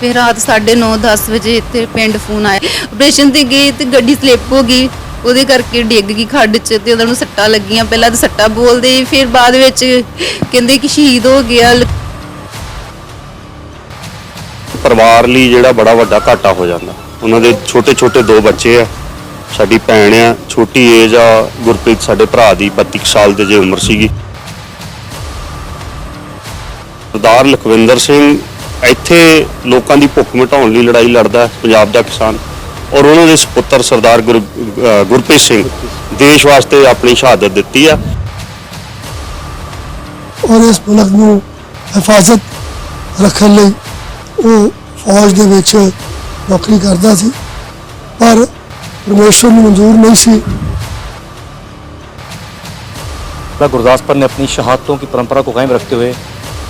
ਫਿਰ ਰਾਤ 9:30 10 ਵਜੇ ਇੱਥੇ ਪਿੰਡ ਫੋਨ ਆਇਆ। ਆਪਰੇਸ਼ਨ ਤੇ ਗਏ ਤੇ ਗੱਡੀ ਸਲਿੱਪ ਹੋ ਗਈ। ਉਹਦੇ ਕਰਕੇ ਡਿੱਗ ਗਈ ਖੱਡ 'ਚ ਤੇ ਉਹਨਾਂ ਨੂੰ ਸੱਟਾਂ ਲੱਗੀਆਂ। ਪਹਿਲਾਂ ਤਾਂ ਸੱਟਾਂ ਬੋਲਦੇ ਫਿਰ ਬਾਅਦ ਵਿੱਚ ਕਹਿੰਦੇ ਕਿ ਸ਼ਹੀਦ ਹੋ ਗਿਆ। ਪਰਿਵਾਰ ਲਈ ਜਿਹੜਾ ਬੜਾ ਵੱਡਾ ਘਾਟਾ ਹੋ ਜਾਂਦਾ। ਉਹਨਾਂ ਦੇ ਛੋਟੇ ਛੋਟੇ ਦੋ ਬੱਚੇ ਆ। ਸਾਡੀ ਭੈਣ ਆ, ਛੋਟੀ ਏਜ ਆ, ਗੁਰਪ੍ਰੀਤ ਸਾਡੇ ਭਰਾ ਦੀ 32 ਕੁ ਸਾਲ ਦੇ ਜੇ ਉਮਰ ਸੀਗੀ। ਸਰਦਾਰ ਲਖਵਿੰਦਰ ਸਿੰਘ ਇੱਥੇ ਲੋਕਾਂ ਦੀ ਭੁੱਖ ਮਿਟਾਉਣ ਲਈ ਲੜਾਈ ਲੜਦਾ ਹੈ, ਪੰਜਾਬ ਦਾ ਕਿਸਾਨ ਔਰ ਉਹਨਾਂ ਦੇ ਸੁਪੁੱਤਰ ਸਰਦਾਰ ਗੁਰ- ਅਹ ਗੁਰਪ੍ਰੀਤ ਸਿੰਘ ਦੇਸ਼ ਵਾਸਤੇ ਆਪਣੀ ਸ਼ਹਾਦਤ ਦਿੱਤੀ ਆ ਔਰ ਇਸ ਮੁਲਕ ਨੂੰ ਹਿਫਾਜ਼ਤ ਰੱਖਣ ਲਈ ਉਹ ਫੌਜ ਦੇ ਵਿੱਚ ਨੌਕਰੀ ਕਰਦਾ ਸੀ ਪਰ ਪਰਮੇਸ਼ਵਰ ਨੂੰ ਮਨਜ਼ੂਰ ਨਹੀਂ ਸੀ जिला गुरदासपुर ने अपनी शहादतों की परंपरा को कायम रखते हुए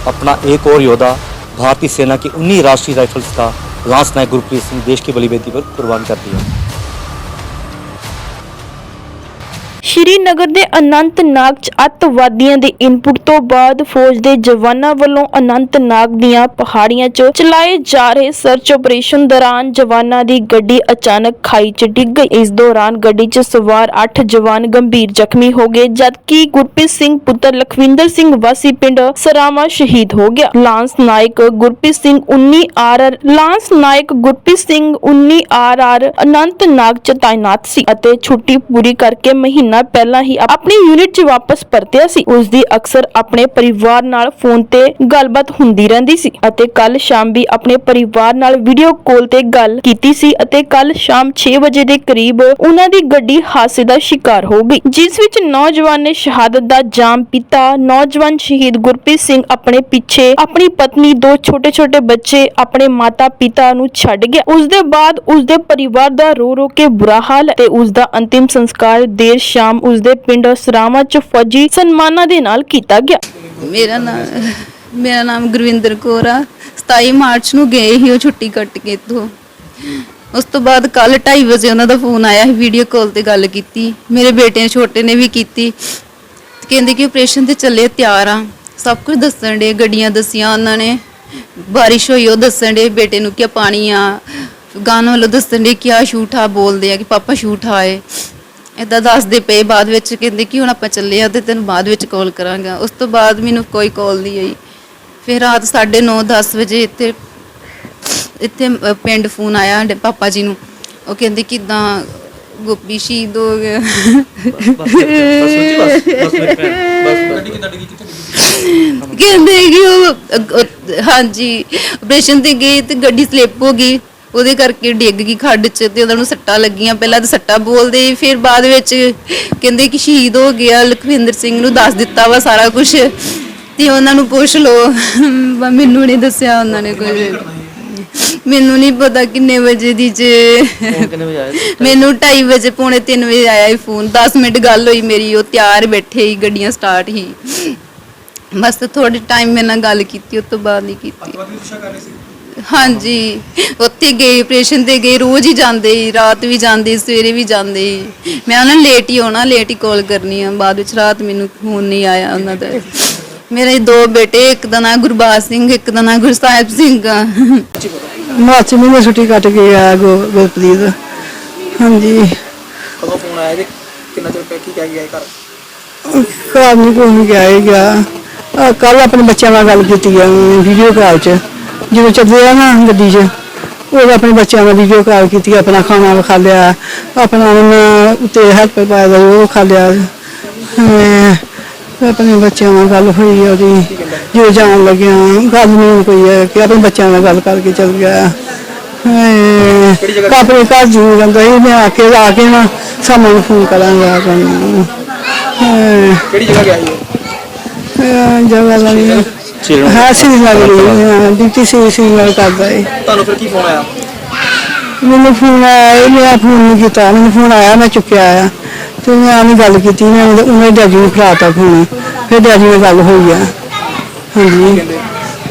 अपना एक और योद्धा भारतीय सेना की उन्हीं राष्ट्रीय राइफल्स का लांस नायक गुरप्रीत सिंह देश की बलिवेदी पर कुर्बान कर दिया ਸ਼੍ਰੀਨਗਰ ਦੇ ਅਨੰਤਨਾਗ 'ਚ ਅੱਤਵਾਦੀਆਂ ਦੇ ਇਨਪੁਟ ਤੋਂ ਬਾਅਦ ਫੌਜ ਦੇ ਜਵਾਨਾਂ ਵੱਲੋਂ ਅਨੰਤਨਾਗ ਦੀਆਂ ਪਹਾੜੀਆਂ 'ਚ ਚਲਾਏ ਜਾ ਰਹੇ ਸਰਚ ਆਪਰੇਸ਼ਨ ਦੌਰਾਨ ਜਵਾਨਾਂ ਦੀ ਗੱਡੀ ਅਚਾਨਕ ਖਾਈ 'ਚ ਡਿੱਗ ਗਈ। ਇਸ ਦੌਰਾਨ ਗੱਡੀ 'ਚ ਸਵਾਰ 8 ਜਵਾਨ ਗੰਭੀਰ ਜ਼ਖਮੀ ਹੋ ਗਏ, ਜਦਕਿ ਗੁਰਪ੍ਰੀਤ ਸਿੰਘ ਪੁੱਤਰ ਲਖਵਿੰਦਰ ਸਿੰਘ ਵਾਸੀ ਪਿੰਡ ਸਰਾਵਾ ਸ਼ਹੀਦ ਹੋ ਗਿਆ। Lance Naik Gurpreet Singh 19 R lance Naik Gurpreet Singh 19 R R Anantnag 'ਚ ਤਾਇਨਾਤ ਸੀ ਅਤੇ ਛੁੱਟੀ ਪੂਰੀ ਕਰਕੇ ਮਹੀਨਾ ਪਹਿਲਾਂ ਹੀ ਆਪਣੀ ਯੂਨਿਟ 'ਚ ਵਾਪਸ ਪਰਤਿਆ ਸੀ। ਉਸ ਦੀ ਅਕਸਰ ਆਪਣੇ ਪਰਿਵਾਰ ਨਾਲ ਫੋਨ ਤੇ ਗੱਲਬਾਤ ਹੁੰਦੀ ਰਹਿੰਦੀ ਸੀ ਅਤੇ ਕੱਲ ਸ਼ਾਮ ਵੀ ਆਪਣੇ ਪਰਿਵਾਰ ਨਾਲ ਵੀਡੀਓ ਕਾਲ ਤੇ ਗੱਲ ਕੀਤੀ ਸੀ ਅਤੇ ਕੱਲ ਸ਼ਾਮ 6 ਵਜੇ ਦੇ ਕਰੀਬ ਉਹਨਾਂ ਦੀ ਗੱਡੀ ਹਾਦਸੇ ਦਾ ਸ਼ਿਕਾਰ ਹੋ ਗਈ, ਜਿਸ ਵਿੱਚ ਨੌਜਵਾਨ ਨੇ ਸ਼ਹਾਦਤ ਦਾ ਜਾਮ ਪੀਤਾ। ਨੌਜਵਾਨ ਸ਼ਹੀਦ ਗੁਰਪ੍ਰੀਤ ਸਿੰਘ ਆਪਣੇ ਪਿੱਛੇ ਆਪਣੀ ਪਤਨੀ, ਦੋ ਛੋਟੇ-ਛੋਟੇ ਬੱਚੇ ਆਪਣੇ ਮਾਤਾ-ਪਿਤਾ ਨੂੰ ਛੱਡ ਗਿਆ। ਉਸ ਦੇ ਬਾਅਦ ਉਸ ਦੇ ਪਰਿਵਾਰ ਦਾ ਰੋ ਰੋ ਕੇ ਬੁਰਾ ਹਾਲ ਹੈ ਤੇ ਉਸ ਦਾ ਅੰਤਿਮ ਸੰਸਕਾਰ ਦੇਰ ਸ਼ਾਮ ਉਸ ਦੇ ਪਿੰਡ ਸਰਾਵਾ ਚ ਫੌਜੀ ਸਨਮਾਨਾਂ ਦੇ ਨਾਲ ਕੀਤਾ ਗਿਆ। ਮੇਰਾ ਨਾਮ ਮੇਰਾ ਨਾਮ ਗੁਰਵਿੰਦਰ ਕੌਰ ਆ। 27 ਮਾਰਚ ਨੂੰ ਗਏ ਸੀ ਉਹ ਛੁੱਟੀ ਕੱਟ ਕੇ ਇੱਥੋਂ। ਉਸ ਤੋਂ ਬਾਅਦ ਕੱਲ 2:30 ਵਜੇ ਉਹਨਾਂ ਦਾ ਫੋਨ ਆਇਆ ਸੀ ਵੀਡੀਓ ਕਾਲ ਤੇ ਗੱਲ ਕੀਤੀ। ਮੇਰੇ ਬੇਟੇ ਨੇ ਛੋਟੇ ਨੇ ਵੀ ਕੀਤੀ। ਕਹਿੰਦੇ ਕਿ ਆਪਰੇਸ਼ਨ ਤੇ ਚੱਲੇ, ਤਿਆਰ ਆ। ਸਭ ਕੁਝ ਦੱਸਣ ਦੇ ਗੱਡੀਆਂ ਦਸੀਆਂ ਉਹਨਾਂ ਨੇ। ਬਾਰਿਸ਼ ਹੋਈ, ਉਹ ਦੱਸਣ ਦੇ ਬੇਟੇ ਨੂੰ ਕਿ ਪਾਣੀ ਆ। ਗਾਣਾ ਵੱਲੋਂ ਦੱਸਣ ਦੇ ਕਿ ਆ ਸ਼ੂਟ ਬੋਲਦੇ ਆ ਕਿ ਪਾਪਾ ਸ਼ੂਟ ਆਏ ਇਦਾਂ ਦੱਸਦੇ ਪਏ ਬਾਅਦ ਵਿੱਚ ਕਹਿੰਦੇ ਕਿ ਹੁਣ ਆਪਾਂ ਚੱਲੇ ਆ ਤੇ ਤੈਨੂੰ ਬਾਅਦ ਵਿੱਚ ਕਾਲ ਕਰਾਂਗਾ। ਉਸ ਤੋਂ ਬਾਅਦ ਮੈਨੂੰ ਕੋਈ ਕਾਲ ਨਹੀਂ ਆਈ। ਫਿਰ ਰਾਤ 9:30 10 ਵਜੇ ਇੱਥੇ ਇੱਥੇ ਅ, ਪਿੰਡ ਫੋਨ ਆਇਆ ਸਾਡੇ ਪਾਪਾ ਜੀ ਨੂੰ। ਉਹ ਕਹਿੰਦੇ ਕਿਦਾਂ ਗੋਪੀ ਸ਼ਹੀਦ ਹੋ ਗਿਆ ਕਹਿੰਦੇ ਕਿ ਉਹ ਅ, ਅ, ਹਾਂਜੀ ਆਪਰੇਸ਼ਨ ਤੇ ਗਏ ਤੇ ਗੱਡੀ ਸਲਿੱਪ ਹੋ ਗਈ। ਉਹਦੇ ਕਰਕੇ ਡਿੱਗ ਗਈ ਖੱਡ 'ਚ ਤੇ ਉਹਨਾਂ ਨੂੰ ਸੱਟਾਂ ਲੱਗੀਆਂ। ਪਹਿਲਾਂ ਤਾਂ ਸੱਟਾਂ ਬੋਲਦੇ ਫਿਰ ਬਾਅਦ ਵਿੱਚ ਕਹਿੰਦੇ ਕਿ ਸ਼ਹੀਦ ਹੋ ਗਿਆ, ਲਖਵਿੰਦਰ ਸਿੰਘ ਨੂੰ ਦੱਸ ਦਿੱਤਾ ਵਾ ਸਾਰਾ ਕੁਝ ਤੇ ਉਹਨਾਂ ਨੂੰ ਪੁੱਛ ਲਓ ਮੈਨੂੰ ਨਹੀਂ ਦੱਸਿਆ ਉਹਨਾਂ ਨੇ ਕੁਝ ਮੈਨੂੰ ਨਹੀਂ ਪਤਾ ਕਿੰਨੇ ਵਜੇ ਦੀ ਜੇ। ਮੈਨੂੰ 2:30 ਵਜੇ, ਪੌਣੇ 3 ਵਜੇ ਆਇਆ ਹੀ ਫੋਨ। 10 ਮਿੰਟ ਗੱਲ ਹੋਈ ਮੇਰੀ, ਉਹ ਤਿਆਰ ਬੈਠੇ ਹੀ ਗੱਡੀਆਂ ਸਟਾਰਟ ਹੀ ਬਸ ਥੋੜੇ ਟਾਈਮ ਮੇਰੇ ਨਾਲ ਗੱਲ ਕੀਤੀ ਉਸ ਤੋਂ ਬਾਅਦ ਨਹੀਂ ਕੀਤੀ। ਹਾਂਜੀ। ਉੱਥੇ ਗਏ ਆਪਰੇਸ਼ਨ ਤੇ ਗਏ ਰੋਜ਼ ਹੀ ਜਾਂਦੇ ਸੀ ਰਾਤ ਵੀ ਜਾਂਦੇ ਸੀ, ਸਵੇਰੇ ਵੀ ਜਾਂਦੇ ਸੀ। ਮੈਂ ਉਹਨਾਂ ਨੂੰ ਲੇਟ ਹੀ ਆਉਣਾ ਲੇਟ ਹੀ ਕਾਲ ਕਰਨੀ ਆ। ਬਾਅਦ ਵਿੱਚ ਰਾਤ ਮੈਨੂੰ ਫੋਨ ਨਹੀਂ ਆਇਆ ਉਹਨਾਂ ਦਾ। ਮੇਰੇ ਦੋ ਬੇਟੇ ਇੱਕ ਦਾ ਨਾਂ ਗੁਰਬਾਜ ਸਿੰਘ ਇੱਕ ਦਾ ਨਾਂ ਗੁਰਸਾਹਿਬ ਸਿੰਘ ਆ। ਮਾਰਚ ਮਹੀਨੇ ਛੁੱਟੀ ਕੱਟ ਕੇ ਆਇਆ ਗੋ ਗੁਰਪ੍ਰੀਤ। ਹਾਂਜੀ। ਕਦੋਂ ਫੋਨ ਆਇਆ ਤੇ ਕਿੰਨਾ ਚਿਰ ਪਹਿਲਾਂ ਕੀ ਕਹਿ ਗਿਆ ਇਹ ਘਰ? ਘਰ ਨਹੀਂ ਕੋਈ ਨਹੀਂ ਗਿਆ। ਹੀ ਗਿਆ ਕੱਲ ਆਪਣੇ ਬੱਚਿਆਂ ਨਾਲ ਗੱਲ ਕੀਤੀ ਆ ਵੀਡੀਓ ਕਾਲ 'ਚ। ਜਦੋਂ ਚੱਲਦੇ ਆ ਨਾ ਗੱਡੀ 'ਚ ਉਹ ਆਪਣੇ ਬੱਚਿਆਂ ਨਾਲ ਵੀਡੀਓ ਕਾਲ ਕੀਤੀ ਆਪਣਾ ਖਾਣਾ ਵਿਖਾ ਲਿਆ ਆਪਣਾ ਉਹਨਾਂ ਉੱਤੇ ਹੈਲਪ ਪਾਇਆ ਦਾ ਉਹ ਖਾ ਲਿਆ। ਅਹ ਆਪਣੇ ਬੱਚਿਆਂ ਨਾਲ ਗੱਲ ਹੋਈ ਉਹਦੀ ਜੋ ਜਾਣ ਲੱਗਿਆ ਗੱਲ ਨਹੀਂ ਕੋਈ ਹੈ ਕਿ ਆਪਣੇ ਬੱਚਿਆਂ ਨਾਲ ਗੱਲ ਕਰਕੇ ਚੱਲ ਗਿਆ। ਹਾਏ, ਆਪਣੇ ਘਰ ਜੂ ਜਾਂਦਾ ਸੀ ਮੈਂ ਆ ਕੇ ਆ ਕੇ ਨਾ ਸਾਨੂੰ ਨੂੰ ਫੋਨ ਕਰਾਂਗਾ ਤੁਹਾਨੂੰ। ਹਾਏ, ਕਿਹੜੀ ਜਗ੍ਹਾ ਗਿਆ ਸੀ? ਅਹ ਜਗ੍ਹਾ ਦਾ ਨਹੀਂ ਹਾਂ ਸੀ ਲੱਗ ਰਹੀ ਡਿਊਟੀ ਸੀ ਸੀ ਨਾਲ ਕਰਦਾ ਹੈ ਤੁਹਾਨੂੰ ਫਿਰ ਕੀ ਫੋਨ ਆਇਆ? ਮੈਨੂੰ ਫੋਨ ਆਇਆ ਇਹ ਮੇਰਾ ਫੋਨ ਨਹੀਂ ਕੀਤਾ। ਮੈਨੂੰ ਫੋਨ ਆਇਆ ਮੈਂ ਚੁੱਕਿਆ ਆਇਆ ਤੇ ਮੈਂ ਆਨੀ ਗੱਲ ਕੀਤੀ ਮੈਂ ਉਹਨੇ ਡੈਡੀ ਨੂੰ ਫੜਾਤਾ ਫੋਨ ਫਿਰ ਡੈਡੀ ਨਾਲ ਗੱਲ ਹੋਈ ਆ। ਹਾਂਜੀ।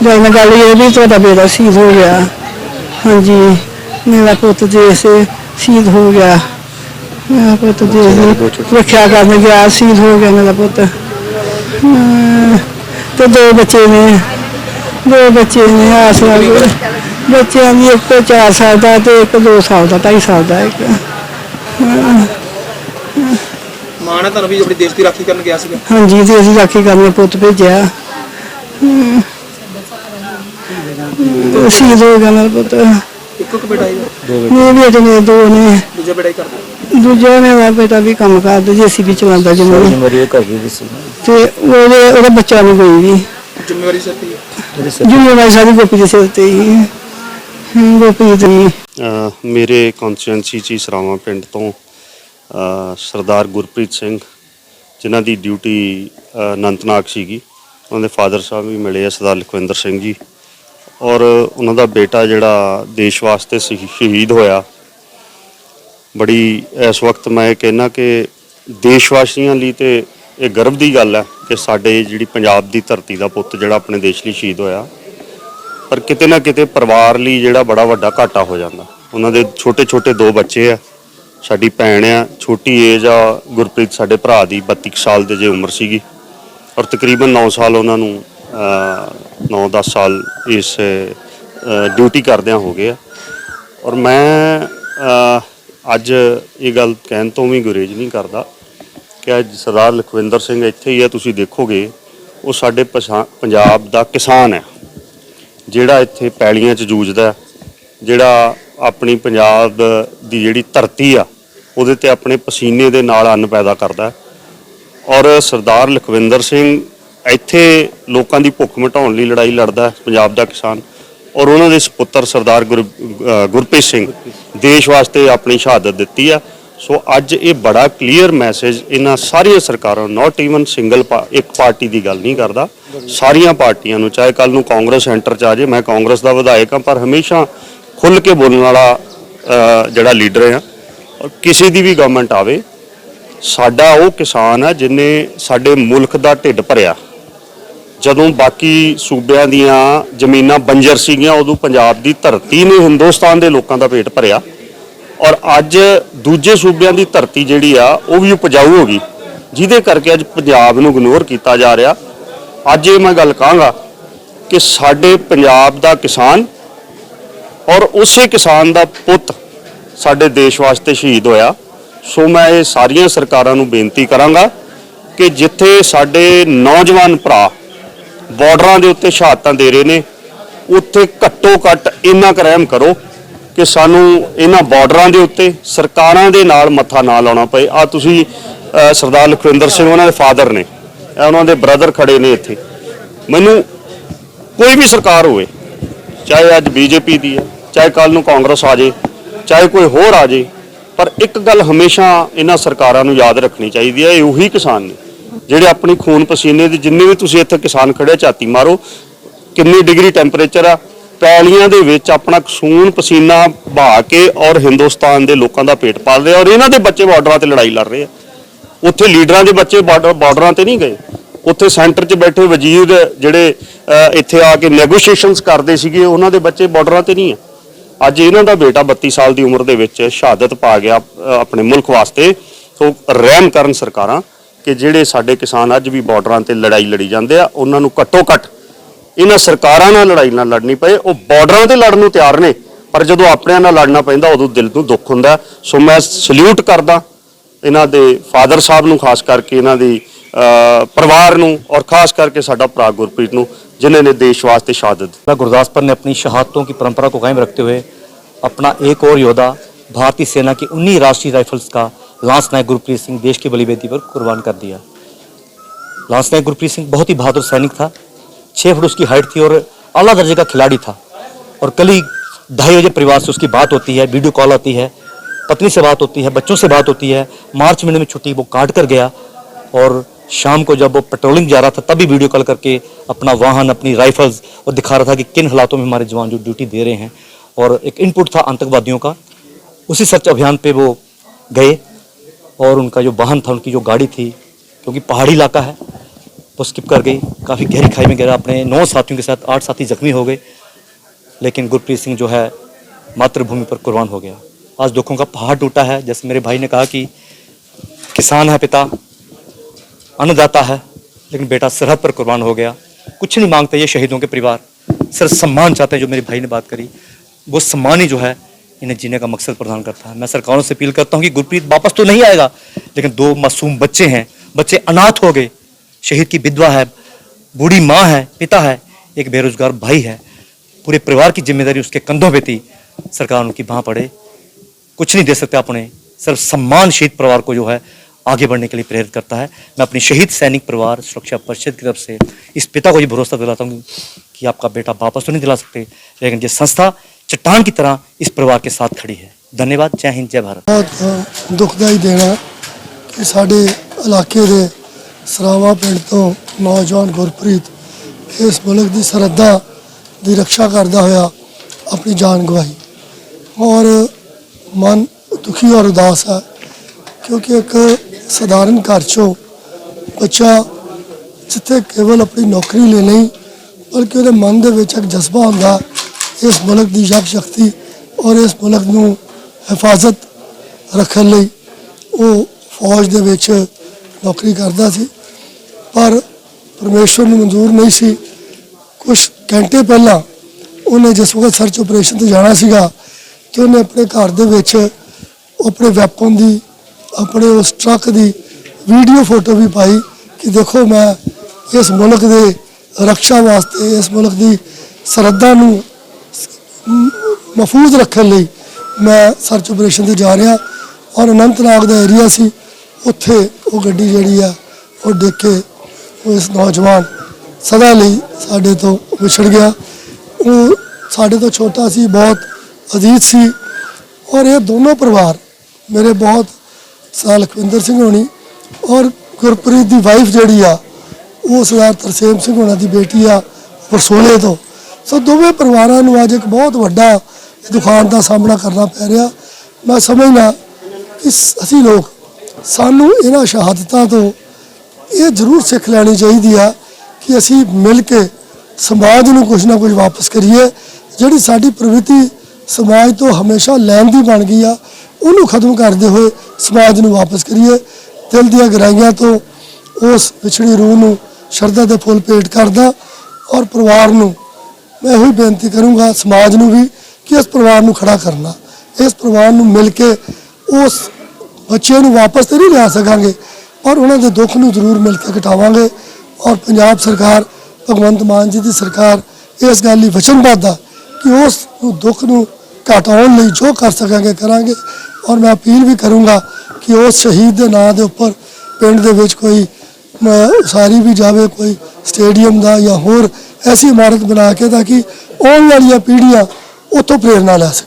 ਡੈਡੀ ਨਾਲ ਗੱਲ ਇਹ ਵੀ ਤੁਹਾਡਾ ਬੇਟਾ ਸ਼ਹੀਦ ਹੋ ਗਿਆ। ਹਾਂਜੀ। ਮੇਰਾ ਪੁੱਤ ਦੇਸ਼ ਸ਼ਹੀਦ ਹੋ ਗਿਆ। ਮੇਰਾ ਪੁੱਤ ਦੇਸ਼ ਰੱਖਿਆ ਕਰਨ ਗਿਆ ਸ਼ਹੀਦ ਹੋ ਗਿਆ ਮੇਰਾ ਪੁੱਤ। ਹਾਂ, ਤੇ ਦੋ ਬੱਚੇ ਨੇ। ਦੋ ਬੱਚੇ ਨੇ ਆਸਰਾ ਬੱਚਿਆਂ ਦੀ ਇੱਕ 4 ਸਾਲ ਦਾ ਤੇ ਇੱਕ 2 ਸਾਲ ਦਾ 2.5 ਸਾਲ ਦਾ ਇੱਕ। ਮਾਂ ਨੇ ਵੀ ਆਪਣੀ ਦੇਸ਼ ਦੀ ਰਾਖੀ ਕਰਨ ਗਿਆ ਸੀਗਾ? ਹਾਂਜੀ ਤੇ ਅਸੀਂ ਰਾਖੀ ਕਰਨੇ ਪੁੱਤ ਭੇਜਿਆ। ਅਸੀਂ ਦੋ ਗਾਣਾ ਪੁੱਤ। ਇੱਕ ਇੱਕ ਬੇਟਾ ਹੀ ਦੋ ਬੇਟੇ। ਨੇ ਬੇਟੇ ਨੇ ਦੋ ਨੇ। ਦੂਜਾ ਬੇਟਾ ਹੀ ਕਰਦਾ। ਦੂਜਾ ਮੇਰਾ ਬੇਟਾ ਵੀ ਕੰਮ ਕਰਦਾ ਜੇ ਸੀ। ਤੇ ਉਹਦੇ ਉਹਦਾ ਬੱਚਾ ਨਹੀਂ ਕੋਈ ਵੀ। ਜ਼ਿੰਮੇਵਾਰੀ ਸੱਤੀ ਜ਼ਿੰਮੇਵਾਰੀ ਸਾਡੀ ਗੋਪੀ ਦੇ ਸਿਰ ਹੀ ਮੇਰੇ ਕੌਂਸਟੀਟੈਂਸੀ ਚ ਸਰਾਵਾ ਪਿੰਡ ਤੋਂ ਸਰਦਾਰ ਗੁਰਪ੍ਰੀਤ ਸਿੰਘ ਜਿਨ੍ਹਾਂ ਦੀ ਡਿਊਟੀ ਅਨੰਤਨਾਗ ਸੀਗੀ। ਉਹਨਾਂ ਦੇ ਫਾਦਰ ਸਾਹਿਬ ਵੀ ਮਿਲੇ ਆ ਸਰਦਾਰ ਲਖਵਿੰਦਰ ਸਿੰਘ ਜੀ। ਔਰ ਉਹਨਾਂ ਦਾ ਬੇਟਾ ਜਿਹੜਾ ਦੇਸ਼ ਵਾਸਤੇ ਸ਼ਹੀਦ ਹੋਇਆ। ਬੜੀ ਇਸ ਵਕਤ ਮੈਂ ਇਹ ਕਹਿਣਾ ਕਿ ਦੇਸ਼ ਵਾਸੀਆਂ ਲਈ ਤੇ ਇਹ ਗਰਵ ਦੀ ਗੱਲ ਹੈ ਕਿ ਸਾਡੇ ਜਿਹੜੀ ਪੰਜਾਬ ਦੀ ਧਰਤੀ ਦਾ ਪੁੱਤ ਜਿਹੜਾ ਆਪਣੇ ਦੇਸ਼ ਲਈ ਸ਼ਹੀਦ ਹੋਇਆ, ਪਰ ਕਿਤੇ ਨਾ ਕਿਤੇ ਪਰਿਵਾਰ ਲਈ ਜਿਹੜਾ ਬੜਾ ਵੱਡਾ ਘਾਟਾ ਹੋ ਜਾਂਦਾ। ਉਹਨਾਂ ਦੇ ਛੋਟੇ ਛੋਟੇ ਦੋ ਬੱਚੇ ਆ, ਸਾਡੀ ਭੈਣ ਆ, ਛੋਟੀ ਏਜ ਆ, ਗੁਰਪ੍ਰੀਤ ਸਾਡੇ ਭਰਾ ਦੀ 32 ਕੁ ਸਾਲ ਦੇ ਜੇ ਉਮਰ ਸੀਗੀ ਔਰ ਤਕਰੀਬਨ 9 ਸਾਲ ਉਹਨਾਂ ਨੂੰ 9-10 ਸਾਲ ਇਸ ਡਿਊਟੀ ਕਰਦਿਆਂ ਹੋ ਗਏ ਆ। ਔਰ ਮੈਂ ਅੱਜ ਇਹ ਗੱਲ ਕਹਿਣ ਤੋਂ ਵੀ ਗੁਰੇਜ ਨਹੀਂ ਕਰਦਾ ਕਿ ਅੱਜ ਸਰਦਾਰ ਲਖਵਿੰਦਰ ਸਿੰਘ ਇੱਥੇ ਹੀ ਆ ਤੁਸੀਂ ਦੇਖੋਗੇ ਉਹ ਸਾਡੇ ਪੰਜਾਬ ਦਾ ਕਿਸਾਨ ਹੈ ਜਿਹੜਾ ਇੱਥੇ ਪੈਲੀਆਂ 'ਚ ਜੂਝਦਾ ਜਿਹੜਾ ਆਪਣੀ ਪੰਜਾਬ ਦੀ ਜਿਹੜੀ ਧਰਤੀ ਆ ਉਹਦੇ ਤੇ ਆਪਣੇ ਪਸੀਨੇ ਦੇ ਨਾਲ ਅੰਨ ਪੈਦਾ ਕਰਦਾ। ਔਰ ਸਰਦਾਰ ਲਖਵਿੰਦਰ ਸਿੰਘ ਇੱਥੇ ਲੋਕਾਂ ਦੀ ਭੁੱਖ ਮਿਟਾਉਣ ਲਈ ਲੜਾਈ ਲੜਦਾ ਪੰਜਾਬ ਦਾ ਕਿਸਾਨ। ਔਰ ਉਹਨਾਂ ਦੇ ਸੁਪੁੱਤਰ ਸਰਦਾਰ ਗੁਰਪ੍ਰੀਤ ਸਿੰਘ। ਦੇਸ਼ ਵਾਸਤੇ ਆਪਣੀ ਸ਼ਹਾਦਤ ਦਿੱਤੀ ਆ। ਸੋ ਅੱਜ ਇਹ ਬੜਾ ਕਲੀਅਰ ਮੈਸੇਜ ਇਹਨਾਂ ਸਾਰੀਆਂ ਸਰਕਾਰਾਂ ਨਾਟ ਈਵਨ ਸਿੰਗਲ ਇੱਕ ਪਾਰਟੀ ਦੀ ਗੱਲ ਨਹੀਂ ਕਰਦਾ। ਸਾਰੀਆਂ ਪਾਰਟੀਆਂ ਨੂੰ, ਚਾਹੇ ਕੱਲ ਨੂੰ ਕਾਂਗਰਸ ਸੈਂਟਰ ਚ ਆ ਜੇ, ਮੈਂ ਕਾਂਗਰਸ ਦਾ ਵਿਧਾਇਕ ਹਾਂ, ਪਰ ਹਮੇਸ਼ਾ ਖੁੱਲ ਕੇ ਬੋਲਣ ਵਾਲਾ ਜਿਹੜਾ ਲੀਡਰ ਆ ਔਰ ਕਿਸੇ ਦੀ ਵੀ ਗਵਰਨਮੈਂਟ ਆਵੇ, ਸਾਡਾ ਉਹ ਕਿਸਾਨ ਆ ਜਿਨੇ ਸਾਡੇ ਮੁਲਕ ਦਾ ਢਿੱਡ ਭਰਿਆ। ਜਦੋਂ ਬਾਕੀ ਸੂਬਿਆਂ ਦੀਆਂ ਜ਼ਮੀਨਾਂ ਬੰਜਰ ਸੀਗੀਆਂ, ਉਦੋਂ ਪੰਜਾਬ ਦੀ ਧਰਤੀ ਨੇ ਹਿੰਦੁਸਤਾਨ ਦੇ ਲੋਕਾਂ ਦਾ ਪੇਟ ਭਰਿਆ। ਔਰ ਅੱਜ ਦੂਜੇ ਸੂਬਿਆਂ ਦੀ ਧਰਤੀ ਜਿਹੜੀ ਆ, ਉਹ ਵੀ ਉਪਜਾਊ ਹੋ ਗਈ। ਜਿਹਦੇ ਕਰਕੇ ਅੱਜ ਪੰਜਾਬ ਨੂੰ ਇਗਨੋਰ ਕੀਤਾ ਜਾ ਰਿਹਾ। ਅੱਜ ਇਹ ਮੈਂ ਗੱਲ ਕਹਾਂਗਾ ਕਿ ਸਾਡੇ ਪੰਜਾਬ ਦਾ ਕਿਸਾਨ ਔਰ ਉਸੇ ਕਿਸਾਨ ਦਾ ਪੁੱਤ ਸਾਡੇ ਦੇਸ਼ ਵਾਸਤੇ ਸ਼ਹੀਦ ਹੋਇਆ। ਸੋ ਮੈਂ ਇਹ ਸਾਰੀਆਂ ਸਰਕਾਰਾਂ ਨੂੰ ਬੇਨਤੀ ਕਰਾਂਗਾ ਕਿ ਜਿੱਥੇ ਸਾਡੇ ਨੌਜਵਾਨ ਭਰਾ ਬਾਰਡਰਾਂ ਦੇ ਉੱਤੇ ਸ਼ਹਾਦਤਾਂ ਦੇ ਰਹੇ ਨੇ, ਉੱਥੇ ਘੱਟੋ ਘੱਟ ਇੰਨਾ ਕੁ ਕਰੋ ਕਿ ਸਾਨੂੰ ਇਹਨਾਂ ਬਾਰਡਰਾਂ ਦੇ ਉੱਤੇ ਸਰਕਾਰਾਂ ਦੇ ਨਾਲ ਮੱਥਾ ਨਾ ਲਾਉਣਾ ਪਏ। ਆ ਤੁਸੀਂ ਸਰਦਾਰ ਲਖਵਿੰਦਰ ਸਿੰਘ ਉਹਨਾਂ ਦੇ ਫਾਦਰ ਨੇ ਉਹਨਾਂ ਦੇ ਬ੍ਰਦਰ ਖੜੇ ਨੇ ਇੱਥੇ। ਮੈਨੂੰ ਕੋਈ ਵੀ ਸਰਕਾਰ ਹੋਵੇ, ਚਾਹੇ ਅੱਜ ਬੀਜੇਪੀ ਦੀ ਹੈ, ਚਾਹੇ ਕੱਲ ਨੂੰ ਕਾਂਗਰਸ ਆ ਜੇ, ਚਾਹੇ ਕੋਈ ਹੋਰ ਆ ਜੇ, ਪਰ ਇੱਕ ਗੱਲ ਹਮੇਸ਼ਾ ਇਹਨਾਂ ਸਰਕਾਰਾਂ ਨੂੰ ਯਾਦ ਰੱਖਣੀ ਚਾਹੀਦੀ ਹੈ, ਇਹ ਉਹੀ ਕਿਸਾਨ ਨੇ, ਜਿਹੜੇ ਆਪਣੀ ਖੂਨ ਪਸੀਨੇ ਦੇ ਜਿੰਨੇ ਵੀ ਤੁਸੀਂ ਇੱਥੇ ਕਿਸਾਨ ਖੜੇ ਝਾਤੀ ਮਾਰੋ, ਕਿੰਨੀ ਡਿਗਰੀ ਟੈਂਪਰੇਚਰ ਆ ਪੈਲੀਆਂ ਦੇ ਵਿੱਚ ਆਪਣਾ ਖੂਨ ਪਸੀਨਾ ਬਹਾ ਕੇ ਔਰ ਹਿੰਦੁਸਤਾਨ ਦੇ ਲੋਕਾਂ ਦਾ ਪੇਟ ਪਾਲ ਰਹੇ ਔਰ ਇਹਨਾਂ ਦੇ ਬੱਚੇ ਬਾਰਡਰਾਂ ਤੇ ਲੜਾਈ ਲੜ ਰਹੇ ਆ। ਉੱਥੇ ਲੀਡਰਾਂ ਦੇ ਬੱਚੇ ਬਾਰਡਰ, ਬਾਰਡਰਾਂ ਤੇ ਨਹੀਂ ਗਏ। ਉੱਥੇ ਸੈਂਟਰ 'ਚ ਬੈਠੇ ਵਜ਼ੀਰ ਜਿਹੜੇ ਇੱਥੇ ਆ ਕੇ ਨੈਗੋਸ਼ੀਏਸ਼ਨਸ ਕਰਦੇ ਸੀਗੇ, ਉਹਨਾਂ ਦੇ ਬੱਚੇ ਬਾਰਡਰਾਂ ਤੇ ਨਹੀਂ ਆ। ਅੱਜ ਇਹਨਾਂ ਦਾ ਬੇਟਾ 32 ਸਾਲ ਦੀ ਉਮਰ ਦੇ ਵਿੱਚ ਸ਼ਹਾਦਤ ਪਾ ਗਿਆ ਆਪਣੇ ਮੁਲਕ ਵਾਸਤੇ। ਸੋ ਰਹਿਮ ਕਰਨ ਸਰਕਾਰਾਂ ਕਿ ਜਿਹੜੇ ਸਾਡੇ ਕਿਸਾਨ ਅੱਜ ਵੀ ਬਾਰਡਰਾਂ ਤੇ ਲੜਾਈ ਲੜੀ ਜਾਂਦੇ ਆ, ਉਹਨਾਂ ਨੂੰ ਘੱਟੋ ਘੱਟ ਇਹਨਾਂ ਸਰਕਾਰਾਂ ਨਾਲ ਲੜਾਈ ਨਾ ਲੜਨੀ ਪਏ ਉਹ ਬਾਰਡਰਾਂ ਤੇ ਲੜਨ ਨੂੰ ਤਿਆਰ ਨੇ ਪਰ ਜਦੋਂ ਆਪਣਿਆਂ ਨਾਲ ਲੜਨਾ ਪੈਂਦਾ ਉਦੋਂ ਦਿਲ ਨੂੰ ਦੁੱਖ ਹੁੰਦਾ ਹੈ। ਸੋ ਮੈਂ ਸਲੂਟ ਕਰਦਾ ਇਹਨਾਂ ਦੇ ਫਾਦਰ ਸਾਹਿਬ ਨੂੰ ਖਾਸ ਕਰਕੇ ਇਹਨਾਂ ਦੀ ਅਹ, ਪਰਿਵਾਰ ਨੂੰ ਔਰ ਖਾਸ ਕਰਕੇ ਸਾਡਾ ਭਰਾ ਗੁਰਪ੍ਰੀਤ ਨੂੰ ਜਿਨ੍ਹਾਂ ਨੇ ਦੇਸ਼ ਵਾਸਤੇ ਸ਼ਹਾਦਤ ਦਿੱਤੀ गुरदासपुर ने अपनी शहादतों की परंपरा को कायम रखते हुए अपना एक और योद्धा भारतीय सेना की उन्हीं राष्ट्रीय राइफल्स का लांस नायक गुरप्रीत सिंह देश की बलिवेदी पर कुर्बान कर दिया लांस नायक गुरप्रीत सिंह बहुत ही बहादुर सैनिक था छः फुट उसकी हाइट थी और अला दर्जे का खिलाड़ी था। और कल ही ढाई बजे परिवार से उसकी बात होती है वीडियो कॉल आती है, पत्नी से बात होती है, बच्चों से बात होती है। मार्च महीने में छुट्टी वो काट कर गया और शाम को जब वो पेट्रोलिंग जा रहा था, तभी वीडियो कॉल करके अपना वाहन, अपनी राइफल्स और दिखा रहा था कि किन हालातों में हमारे जवान जो ड्यूटी दे रहे हैं। और एक इनपुट था आतंकवादियों का। उसी सर्च अभियान पे वो गए और उनका जो वाहन था, उनकी जो गाड़ी थी, क्योंकि पहाड़ी इलाका है वो स्किप कर गई। काफ़ी गहरी खाई में गिरा अपने नौ साथियों के साथ आठ साथी जख्मी हो गए। लेकिन गुरप्रीत सिंह जो है, मातृभूमि पर कुर्बान हो गया। आज दुखों का पहाड़ टूटा है। जैसे मेरे भाई ने कहा कि किसान है पिता, अन्नदाता है, लेकिन बेटा सरहद पर कुर्बान हो गया। कुछ नहीं मांगते ये शहीदों के परिवार। सिर्फ़ सम्मान चाहते हैं जो मेरे भाई ने बात करी। वो सम्मान ही जो है, इन्हें जीने का मकसद प्रदान करता है। मैं सरकारों से अपील करता हूँ कि गुरप्रीत वापस तो नहीं आएगा, लेकिन दो मासूम बच्चे हैं। बच्चे अनाथ हो गए। शहीद की विधवा है, बूढ़ी माँ है, पिता है, एक बेरोजगार भाई है। पूरे परिवार की ज़िम्मेदारी उसके कंधों पे थी। सरकार उनकी बाह पड़े। कुछ नहीं दे सकते अपने। सिर्फ़ सम्मान शहीद परिवार को जो है, आगे बढ़ने के लिए प्रेरित करता है। मैं अपनी शहीद सैनिक परिवार, सुरक्षा परिषद की तरफ़ से इस पिता को ये भरोसा दिलाता हूँ कि आपका बेटा वापस तो नहीं दिला सकते, लेकिन ये संस्था चट्टान की तरह इस परिवार के साथ खड़ी है। धन्यवाद। जय हिंद, जय भारत। बहुत दुखदाई देना कि साढ़े इलाके के ਸਰਾਵਾ ਪਿੰਡ ਤੋਂ ਨੌਜਵਾਨ ਗੁਰਪ੍ਰੀਤ ਇਸ ਮੁਲਕ ਦੀ ਸਰਹੱਦਾਂ ਦੀ ਰੱਖਿਆ ਕਰਦਾ ਹੋਇਆ ਆਪਣੀ ਜਾਨ ਗਵਾਈ। ਔਰ ਮਨ ਦੁਖੀ ਔਰ ਉਦਾਸ ਹੈ ਕਿਉਂਕਿ ਇੱਕ ਸਧਾਰਨ ਘਰ ਚੋਂ ਬੱਚਾ ਜਿੱਥੇ ਕੇਵਲ ਆਪਣੀ ਨੌਕਰੀ ਲੈ ਲਈ ਬਲਕਿ ਉਹਦੇ ਮਨ ਦੇ ਵਿੱਚ ਇੱਕ ਜਜ਼ਬਾ ਹੁੰਦਾ, ਇਸ ਮੁਲਕ ਦੀ ਯਕ ਸ਼ਕਤੀ ਔਰ ਇਸ ਮੁਲਕ ਨੂੰ ਹਿਫਾਜ਼ਤ ਰੱਖਣ ਲਈ ਉਹ ਫੌਜ ਦੇ ਵਿੱਚ ਨੌਕਰੀ ਕਰਦਾ ਸੀ, ਪਰ ਪਰਮੇਸ਼ਵਰ ਨੂੰ ਮਨਜ਼ੂਰ ਨਹੀਂ ਸੀ। ਕੁਝ ਘੰਟੇ ਪਹਿਲਾਂ ਉਹਨੇ ਜਿਸ ਵਕਤ ਸਰਚ ਆਪਰੇਸ਼ਨ ਤੇ ਜਾਣਾ ਸੀਗਾ ਤੇ ਉਹਨੇ ਆਪਣੇ ਘਰ ਦੇ ਵਿੱਚ ਆਪਣੇ ਵੈਪਨ ਦੀ, ਆਪਣੇ ਉਸ ਟਰੱਕ ਦੀ ਵੀਡੀਓ ਫੋਟੋ ਵੀ ਪਾਈ ਕਿ ਦੇਖੋ ਮੈਂ ਇਸ ਮੁਲਕ ਦੇ ਰੱਖਿਆ ਵਾਸਤੇ, ਇਸ ਮੁਲਕ ਦੀ ਸਰਹੱਦਾਂ ਨੂੰ ਮਹਫੂਜ਼ ਰੱਖਣ ਲਈ ਮੈਂ ਸਰਚ ਆਪਰੇਸ਼ਨ ਤੇ ਜਾ ਰਿਹਾ। ਔਰ ਅਨੰਤਨਾਗ ਦਾ ਏਰੀਆ ਸੀ। ਉੱਥੇ ਉਹ ਗੱਡੀ ਜਿਹੜੀ ਆ, ਉਹ ਡਿੱਗ ਕੇ ਉਹ ਇਸ ਨੌਜਵਾਨ ਸਦਾ ਲਈ ਸਾਡੇ ਤੋਂ ਵਿਛੜ ਗਿਆ। ਉਹ ਸਾਡੇ ਤੋਂ ਛੋਟਾ ਸੀ, ਬਹੁਤ ਅਜੀਜ਼ ਸੀ ਔਰ ਇਹ ਦੋਨੋਂ ਪਰਿਵਾਰ ਮੇਰੇ ਬਹੁਤ ਸਾਲ ਲਖਵਿੰਦਰ ਸਿੰਘ ਹੋਣੀ ਔਰ ਗੁਰਪ੍ਰੀਤ ਦੀ ਵਾਈਫ ਜਿਹੜੀ ਆ, ਉਹ ਸਰਦਾਰ ਤਰਸੇਮ ਸਿੰਘ ਹੋਣਾ ਦੀ ਬੇਟੀ ਆ, ਵਰਸੋਲੇ ਤੋਂ। ਸੋ ਦੋਵੇਂ ਪਰਿਵਾਰਾਂ ਨੂੰ ਅੱਜ ਇੱਕ ਬਹੁਤ ਵੱਡਾ ਦੁਖਾਂਤ ਦਾ ਸਾਹਮਣਾ ਕਰਨਾ ਪੈ ਰਿਹਾ। ਮੈਂ ਸਮਝਦਾ ਕਿ ਅਸੀਂ ਲੋਕ ਸਾਨੂੰ ਇਹਨਾਂ ਸ਼ਹਾਦਤਾਂ ਤੋਂ ਇਹ ਜ਼ਰੂਰ ਸਿੱਖ ਲੈਣੀ ਚਾਹੀਦੀ ਆ ਕਿ ਅਸੀਂ ਮਿਲ ਕੇ ਸਮਾਜ ਨੂੰ ਕੁਝ ਨਾ ਕੁਝ ਵਾਪਸ ਕਰੀਏ। ਜਿਹੜੀ ਸਾਡੀ ਪ੍ਰਵਿਰਤੀ ਸਮਾਜ ਤੋਂ ਹਮੇਸ਼ਾ ਲੈਣ ਦੀ ਬਣ ਗਈ ਆ, ਉਹਨੂੰ ਖਤਮ ਕਰਦੇ ਹੋਏ ਸਮਾਜ ਨੂੰ ਵਾਪਸ ਕਰੀਏ। ਦਿਲ ਦੀਆਂ ਗਹਿਰਾਈਆਂ ਤੋਂ ਉਸ ਵਿਛੜੀ ਰੂਹ ਨੂੰ ਸ਼ਰਧਾ ਦੇ ਫੁੱਲ ਭੇਟ ਕਰਦਾ ਔਰ ਪਰਿਵਾਰ ਨੂੰ ਮੈਂ ਇਹੋ ਬੇਨਤੀ ਕਰੂੰਗਾ, ਸਮਾਜ ਨੂੰ ਵੀ, ਕਿ ਇਸ ਪਰਿਵਾਰ ਨੂੰ ਖੜਾ ਕਰਨਾ। ਇਸ ਪਰਿਵਾਰ ਨੂੰ ਮਿਲ ਕੇ ਉਸ ਬੱਚਿਆਂ ਨੂੰ ਵਾਪਸ ਤੇ ਨਹੀਂ ਲਿਆ ਸਕਾਂਗੇ ਪਰ ਉਹਨਾਂ ਦੇ ਦੁੱਖ ਨੂੰ ਜ਼ਰੂਰ ਮਿਲ ਕੇ ਘਟਾਵਾਂਗੇ। ਔਰ ਪੰਜਾਬ ਸਰਕਾਰ ਭਗਵੰਤ ਮਾਨ ਜੀ ਦੀ ਸਰਕਾਰ ਇਸ ਗੱਲ ਲਈ ਵਚਨਬੱਧ ਆ ਕਿ ਉਸ ਨੂੰ ਦੁੱਖ ਨੂੰ ਘਟਾਉਣ ਲਈ ਜੋ ਕਰ ਸਕਾਂਗੇ ਕਰਾਂਗੇ। ਔਰ ਮੈਂ ਅਪੀਲ ਵੀ ਕਰੂੰਗਾ ਕਿ ਉਸ ਸ਼ਹੀਦ ਦੇ ਨਾਂ ਦੇ ਉੱਪਰ ਪਿੰਡ ਦੇ ਵਿੱਚ ਕੋਈ ਮ, ਉਸਾਰੀ ਵੀ ਜਾਵੇ ਕੋਈ ਸਟੇਡੀਅਮ ਦਾ ਜਾਂ ਹੋਰ ਐਸੀ ਇਮਾਰਤ ਬਣਾ ਕੇ ਤਾਂ ਕਿ ਆਉਣ ਵਾਲੀਆਂ ਪੀੜ੍ਹੀਆਂ ਉੱਥੋਂ ਪ੍ਰੇਰਨਾ ਲੈ ਸਕਣ।